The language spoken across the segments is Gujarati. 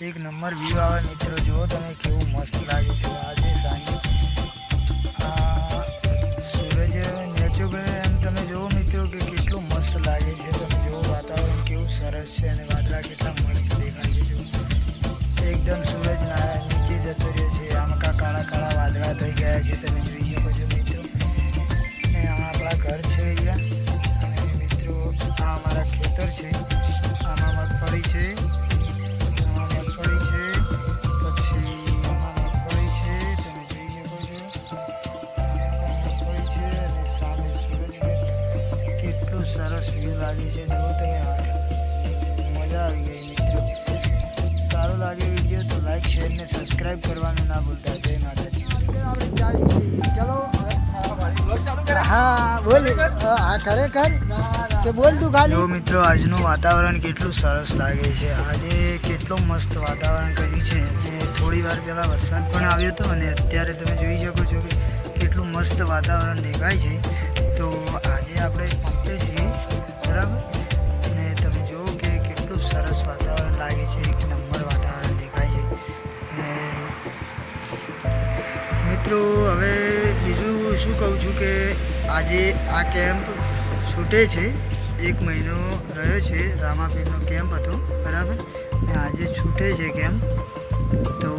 એક નંબર વ્યૂ આવે મિત્રો, જુઓ તમે કેવું મસ્ત લાગે છે. આજે સાંજે, આ સૂરજ નેચો ગયો એમ તમે જુઓ મિત્રો કે કેટલું મસ્ત લાગે છે. તમે જુઓ વાતાવરણ કેવું સરસ છે અને વાદળા કેટલા મસ્ત દેખાય છે. જુઓ, એકદમ સૂરજ ના નીચે જતો રહ્યો છે. આમાં કા કાળા કાળા વાદળા થઈ ગયા છે. તમે જોઈ કેટલું સરસ વ્યૂ લાગે છે જુઓ તમે મજા આવી ગઈ મિત્રો. સારો લાગે વીડિયો તો લાઈક શેર ને સબસ્ક્રાઈબ કરવાનું ના ભૂલતા. જય માતાજી. હા બોલ. હા ખરેખર? કે બોલ તું ખાલી. મિત્રો આજનું વાતાવરણ કેટલું સરસ લાગે છે. આજે કેટલું મસ્ત વાતાવરણ કર્યું છે. ને થોડી વાર પહેલાં વરસાદ પણ આવ્યો હતો અને અત્યારે તમે જોઈ શકો છો કે કેટલું મસ્ત વાતાવરણ દેખાય છે. તો મિત્રો, હવે બીજું શું કહું છું કે આજે આ કેમ્પ છૂટે છે. એક મહિનો રહ્યો છે રામાપીરનો કેમ્પ હતો, બરાબર? ને આજે છૂટે છે કેમ્પ. તો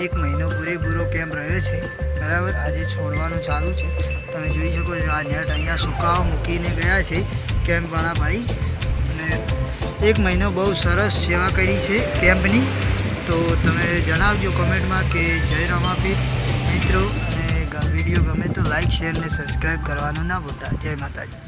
એક મહિનો પૂરેપૂરો કેમ્પ રહ્યો છે, બરાબર? આજે છોડવાનું ચાલુ છે. તમે જોઈ શકો છો આ નેટ અહીંયા સુકાવા મૂકીને ગયા છે કેમ્પવાળા ભાઈ. અને એક મહિનો બહુ સરસ સેવા કરી છે કેમ્પની. તો તમે જણાવજો કમેન્ટમાં કે જય રમાપી. મિત્રો અને વીડિયો ગમે તો લાઈક શેર અને સબસ્ક્રાઈબ કરવાનું ના ભૂલતા. જય માતાજી.